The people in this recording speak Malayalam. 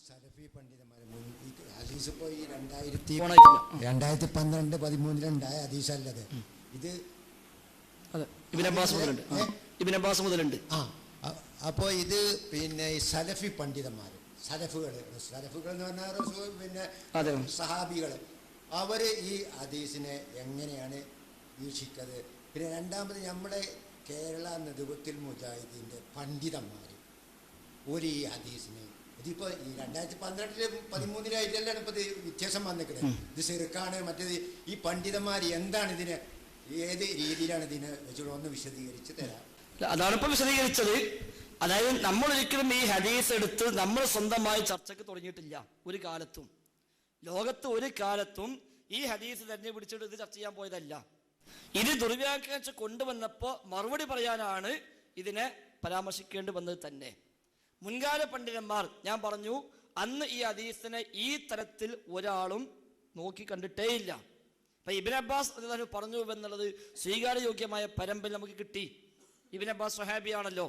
സലഫി പണ്ഡിതന്മാരെ ഹദീസ് ഇപ്പോൾ ഈ രണ്ടായിരത്തി രണ്ടായിരത്തി പന്ത്രണ്ട് പതിമൂന്നിലുണ്ടായ ഹദീസല്ലത് ഇത് ഇബിൻ അബ്ബാസ് മുതലുണ്ട്. ഇബിൻ അബ്ബാസ് മുതലുണ്ട്. ആ അപ്പോൾ ഇത് പിന്നെ ഈ സലഫി പണ്ഡിതന്മാർ സലഫുകൾ സലഫുകൾ എന്ന് പറഞ്ഞാൽ പിന്നെ സഹാബികൾ അവർ ഈ ഹദീസിനെ എങ്ങനെയാണ് വീക്ഷിക്കത് പിന്നെ രണ്ടാമത് നമ്മുടെ കേരള നെതുവത്തിൽ മുജാഹിദിന്റെ പണ്ഡിതന്മാർ ഒരു ഈ ഹദീസിനെ ഇതിപ്പോൾ ഈ രണ്ടായിരത്തി പന്ത്രണ്ടിൽ പതിമൂന്നിലായിട്ടല്ലാണ് ഇപ്പൊ ഇത് വ്യത്യാസം വന്നിരിക്കുന്നത് ഇത് ചെറുക്കാണ് മറ്റേത് ഈ പണ്ഡിതന്മാർ എന്താണ് ഇതിന് ഏത് രീതിയിലാണ് ഇതിനെ വെച്ചുകൊണ്ട് ഒന്ന് വിശദീകരിച്ച് തരാം. അതാണ് ഇപ്പൊ വിശദീകരിച്ചത്. അതായത് നമ്മൾ ഒരിക്കലും ഈ ഹദീസ് എടുത്ത് നമ്മൾ സ്വന്തമായി ചർച്ചയ്ക്ക് തുടങ്ങിയിട്ടില്ല ഒരു കാലത്തും. ലോകത്ത് ഒരു കാലത്തും ഈ ഹദീസ് തന്നെ പിടിച്ചിട്ട് ഇത് ചർച്ച ചെയ്യാൻ പോയതല്ല. ഇത് ദുർവ്യാഖ്യാനിച്ച് കൊണ്ടുവന്നപ്പോൾ മറുപടി പറയാനാണ് ഇതിനെ പരാമർശിക്കേണ്ടി വന്നത് തന്നെ. മുൻകാല പണ്ഡിതന്മാർ ഞാൻ പറഞ്ഞു അന്ന് ഈ ഹദീസിനെ ഈ തരത്തിൽ ഒരാളും നോക്കി കണ്ടിട്ടേയില്ല അപ്പൊ ഇബിൻ അബ്ബാസ് പറഞ്ഞു എന്നുള്ളത് സ്വീകാര്യയോഗ്യമായ പരമ്പര നമുക്ക് കിട്ടി. Ibn Abbas സ്വഹാബിയാണല്ലോ.